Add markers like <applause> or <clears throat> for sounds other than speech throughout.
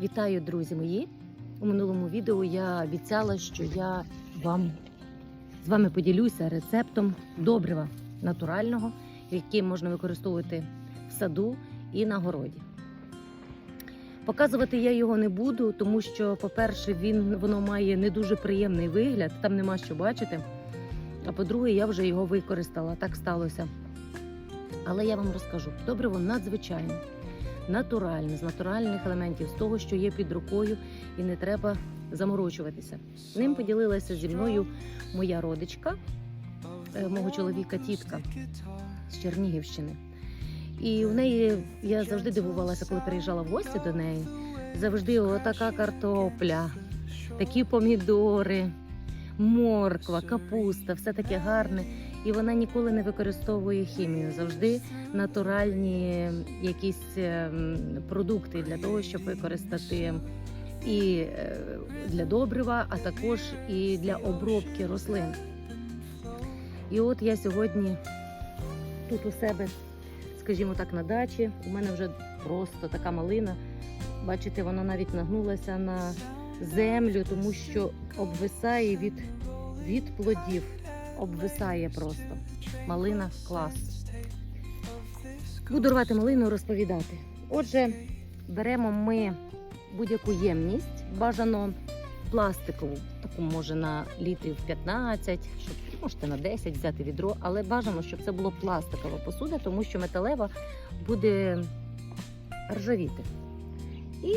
Вітаю, друзі мої! У минулому відео я обіцяла, що я вам з вами поділюся рецептом добрива натурального, який можна використовувати в саду і на городі. Показувати я його не буду, тому що, по-перше, він воно має не дуже приємний вигляд, там нема що бачити. А по-друге, я вже його використала. Так сталося. Але я вам розкажу: добриво надзвичайне, натуральне, з натуральних елементів, з того, що є під рукою, і не треба заморочуватися. Ним поділилася зі мною моя родичка, е, мого чоловіка, тітка з Чернігівщини. І в неї я завжди дивувалася, коли приїжджала в гості до неї. Завжди отака картопля, такі помідори, морква, капуста, все таке гарне. І вона ніколи не використовує хімію. Завжди натуральні якісь ем, продукти для того, щоб використати і е, для добрива, а також і для обробки рослин. І от я сьогодні тут у себе, скажімо так, на дачі. У мене вже просто така малина. Бачите, вона навіть нагнулася на землю, тому що обвисає від, від плодів. Обвисає просто. Малина клас. Буду рвати малину і розповідати. Отже, беремо ми будь-яку ємність, бажано пластикову, таку може на літрів 15, щоб можете на 10 взяти відро, але бажано, щоб це було пластикова посуда, тому що металева буде ржавіти. І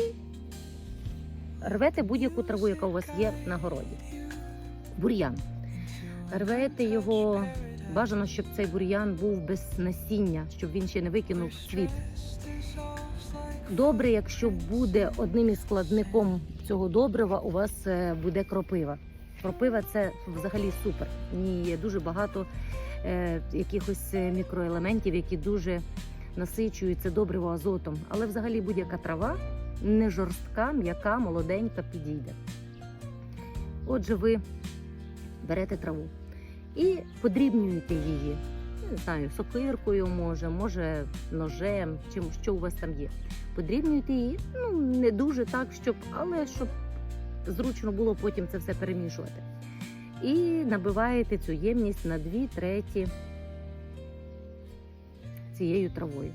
рвете будь-яку траву, яка у вас є на городі. Бур'ян. Рвете його, бажано, щоб цей бур'ян був без насіння, щоб він ще не викинув цвіт. Добре, якщо буде одним із складником цього добрива, у вас е, буде кропива. Кропива це взагалі супер. В є дуже багато е, якихось е, мікроелементів, які дуже насичують це добриво азотом. Але взагалі будь-яка трава не жорстка, м'яка, молоденька підійде. Отже, ви берете траву і подрібнюєте її. Не знаю, сокиркою може, може ножем, чим що у вас там є. Подрібнюєте її, ну не дуже так, щоб, але щоб зручно було потім це все перемішувати. І набиваєте цю ємність на 2 треті цією травою.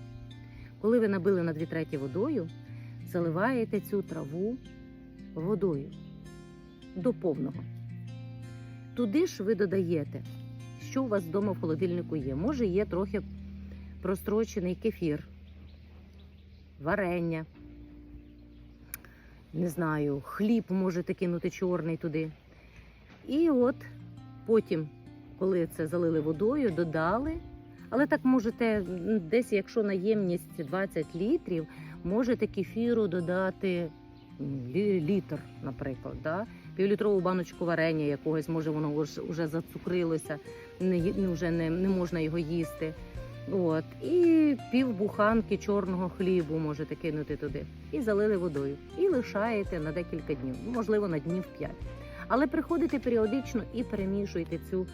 Коли ви набили на 2 треті водою, заливаєте цю траву водою до повного. Туди ж ви додаєте, що у вас вдома в холодильнику є. Може, є трохи прострочений кефір, варення, не знаю, хліб можете кинути чорний туди. І от потім, коли це залили водою, додали. Але так можете десь, якщо на ємність 20 літрів, можете кефіру додати літр, наприклад. Да? Півлітрову баночку варення якогось, може воно вже, зацукрилося, не, ну, вже не, не можна його їсти. От. І пів буханки чорного хлібу можете кинути туди. І залили водою. І лишаєте на декілька днів, можливо, на днів 5. Але приходите періодично і перемішуєте цю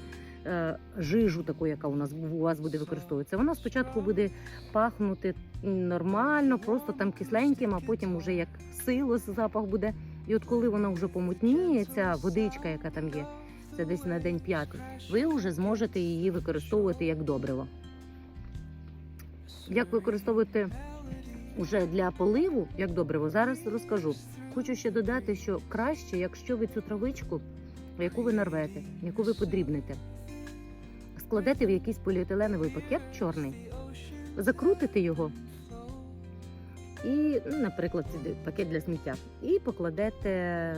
е, жижу, таку, яка у нас у вас буде використовуватися. Вона спочатку буде пахнути нормально, просто там кисленьким, а потім уже як силос запах буде. І от коли вона вже помутніє, ця водичка, яка там є, це десь на день п'ятий, ви вже зможете її використовувати як добриво. Як використовувати уже для поливу, як добриво, зараз розкажу. Хочу ще додати, що краще, якщо ви цю травичку, яку ви нарвете, яку ви подрібните, складете в якийсь поліетиленовий пакет чорний, закрутите його і, ну, наприклад, пакет для сміття, і покладете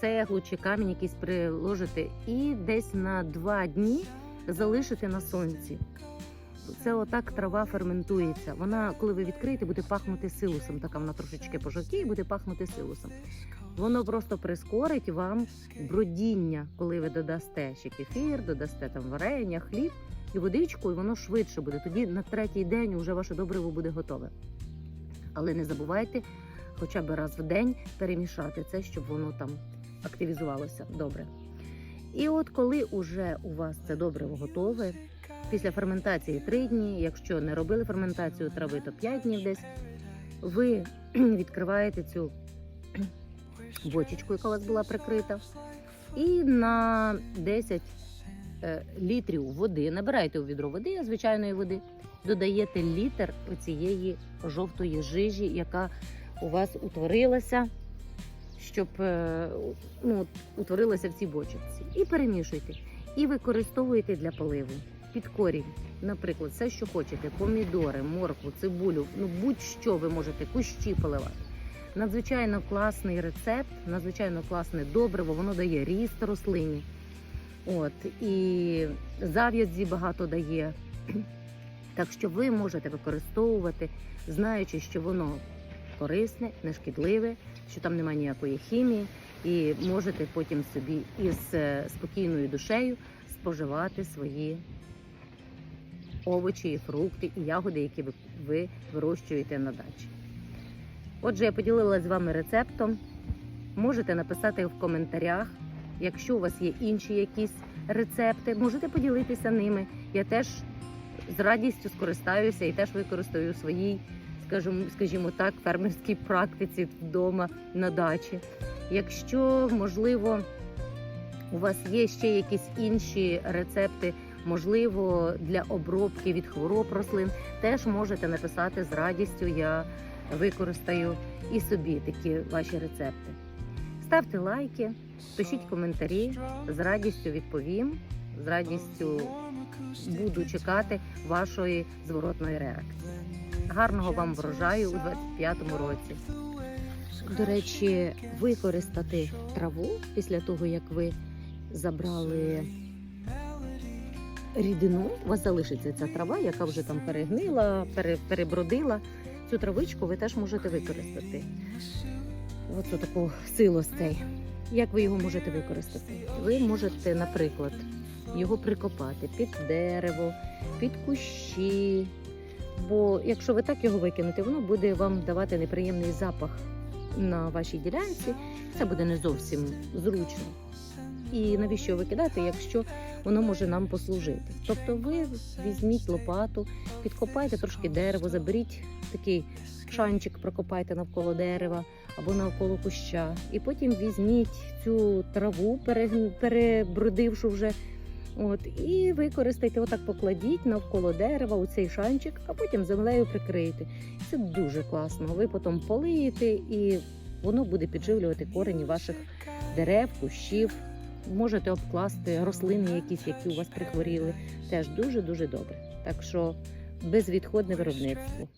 цеглу чи камінь якийсь приложите, і десь на два дні залишите на сонці. Це отак трава ферментується. Вона, коли ви відкриєте, буде пахнути силусом. Така вона трошечки пожовтіє буде пахнути силусом. Воно просто прискорить вам бродіння, коли ви додасте ще кефір, додасте там варення, хліб і водичку, і воно швидше буде. Тоді на третій день вже ваше добриво буде готове. Але не забувайте хоча б раз в день перемішати це, щоб воно там активізувалося добре. І от коли уже у вас це добриво готове, після ферментації 3 дні, якщо не робили ферментацію трави, то 5 днів десь, ви <clears throat> відкриваєте цю <clears throat> бочечку, яка у вас була прикрита. І на 10 е, літрів води, набираєте у відро води, звичайної води, додаєте літр оцієї жовтої жижі, яка у вас утворилася, щоб е, ну, утворилася в цій бочці. І перемішуйте. І використовуєте для поливу під корінь. Наприклад, все, що хочете: помідори, моркву, цибулю, ну будь-що ви можете кущі поливати. Надзвичайно класний рецепт, надзвичайно класне добриво, воно дає ріст рослині. От, і зав'язі багато дає. Так що ви можете використовувати, знаючи, що воно корисне, нешкідливе, що там немає ніякої хімії, і можете потім собі із е, спокійною душею споживати свої овочі, і фрукти і ягоди, які ви, ви вирощуєте на дачі. Отже, я поділилася з вами рецептом. Можете написати в коментарях, якщо у вас є інші якісь рецепти, можете поділитися ними. Я теж з радістю скористаюся і теж використаю у своїй, скажімо, скажімо так, фермерській практиці вдома на дачі. Якщо, можливо, у вас є ще якісь інші рецепти, можливо, для обробки від хвороб рослин, теж можете написати з радістю. Я використаю і собі такі ваші рецепти. Ставте лайки, пишіть коментарі, з радістю відповім, з радістю буду чекати вашої зворотної реакції. Гарного вам врожаю у 25-му році. До речі, використати траву після того, як ви забрали рідину, у вас залишиться ця трава, яка вже там перегнила, пере- перебродила. Цю травичку ви теж можете використати. Оцю таку силостей. Як ви його можете використати? Ви можете, наприклад, його прикопати під дерево, під кущі. Бо якщо ви так його викинете, воно буде вам давати неприємний запах на вашій ділянці. Це буде не зовсім зручно. І навіщо викидати, якщо воно може нам послужити? Тобто ви візьміть лопату, підкопайте трошки дерево, заберіть такий шанчик, прокопайте навколо дерева або навколо куща, і потім візьміть цю траву, перебродившу вже. От, і використайте, отак покладіть навколо дерева у цей шанчик, а потім землею прикрийте. Це дуже класно. Ви потім полиєте, і воно буде підживлювати корені ваших дерев, кущів. Можете обкласти рослини, якісь, які у вас прихворіли. Теж дуже дуже добре. Так що безвідходне виробництво.